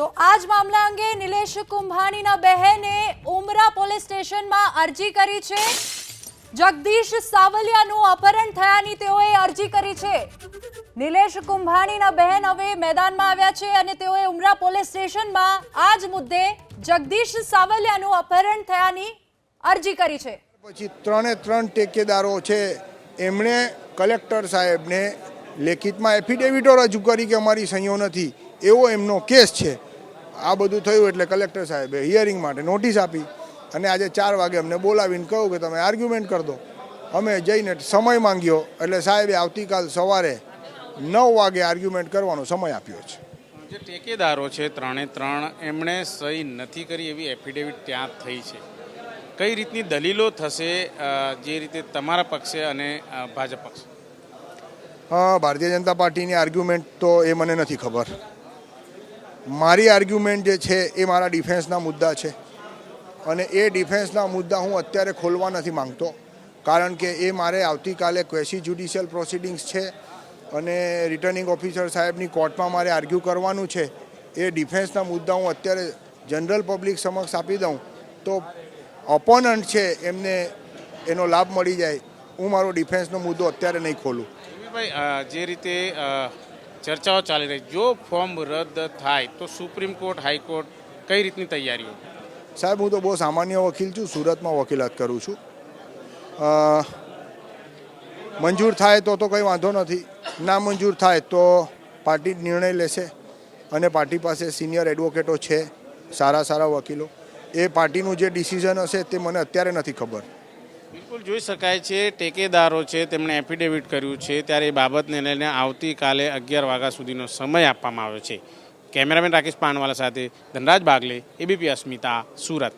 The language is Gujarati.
તો આ જ મામલા અંગે નિલેશ કુંભાણીના બહેને ઉમરા પોલીસ સ્ટેશનમાં અરજી કરી છે. જગદીશ સાવલિયાનું અપહરણ થયાની તેઓએ અરજી કરી છે. નિલેશ કુંભાણીના બહેન હવે મેદાનમાં આવ્યા છે અને તેઓએ ઉમરા પોલીસ સ્ટેશનમાં આ જ મુદ્દે જગદીશ સાવલિયાનું અપહરણ થયાની અરજી કરી છે. પછી ત્રણે ત્રણ ટેકેદારો છે. એમણે કલેક્ટર સાહેબને લેખિતમાં એફિડેવિટો રજૂ કરી કે અમારી સહીઓ નથી. એવો એમનો કેસ છે. આ બધું થયું એટલે કલેક્ટર સાહેબે હિયરિંગ માટે નોટિસ આપી અને આજે ચાર વાગે અમને બોલાવીને કહું કે તમે આર્ગ્યુમેન્ટ કર દો. અમે જઈને સમય માંગ્યો એટલે સાહેબે આવતીકાલ સવારે નવ વાગે આર્ગ્યુમેન્ટ કરવાનો સમય આપ્યો છે. જે ટેકેદારો છે ત્રણે ત્રણ એમણે સહી નથી કરી એવી એફિડેવિટ ત્યાં થઈ છે. કઈ રીતની દલીલો થશે જે રીતે તમારા પક્ષે અને ભાજપ પક્ષે? હા ભારતીય જનતા પાર્ટીની આર્ગ્યુમેન્ટ તો એ મને નથી ખબર. મારી આર્ગ્યુમેન્ટ જે છે એ મારા ડિફેન્સના મુદ્દા છે. અને એ ડિફેન્સના મુદ્દા હું અત્યારે ખોલવા નથી માંગતો. કારણ કે એ મારે આવતીકાલે ક્વેસી જ્યુડિશિયલ પ્રોસિડિંગ્સ છે અને રિટર્નિંગ ઓફિસર સાહેબની કોર્ટમાં મારે આર્ગ્યુ કરવાનું છે. એ ડિફેન્સના મુદ્દા હું અત્યારે જનરલ પબ્લિક સમક્ષ આપી દઉં તો ઓપોનન્ટ છે એમને એનો લાભ મળી જાય. હું મારો ડિફેન્સનો મુદ્દો અત્યારે નહીં ખોલું. ભાઈ જે રીતે ચર્ચાઓ ચાલી રહી. જો ફોર્મ રદ થાય, તો સુપ્રીમ કોર્ટ, હાઈકોર્ટ કઈ રીતની તૈયારીઓ? સાહેબ, હું તો બહુ સામાન્ય વકીલ છું, સુરતમાં વકીલાત કરું છું. મંજૂર થાય તો તો કંઈ વાંધો નથી. ના મંજૂર થાય તો પાર્ટી નિર્ણય લેશે અને પાર્ટી પાસે સિનિયર એડવોકેટો છે, સારા સારા વકીલો. એ પાર્ટીનું જે ડિસિઝન હશે તે મને અત્યારે નથી ખબર. બિલકુલ જોઈ શકાય છે, ટેકેદારો છે, તેમણે એફિડેવિટ કર્યું છે, ત્યારે એ બાબતને લઈને આવતીકાલે અગિયાર વાગ્યા સુધીનો સમય આપવામાં આવ્યો છે. કેમેરામેન રાકેશ પાનવાલા સાથે ધનરાજ બાગલે એબીપી અસ્મિતા, સુરત.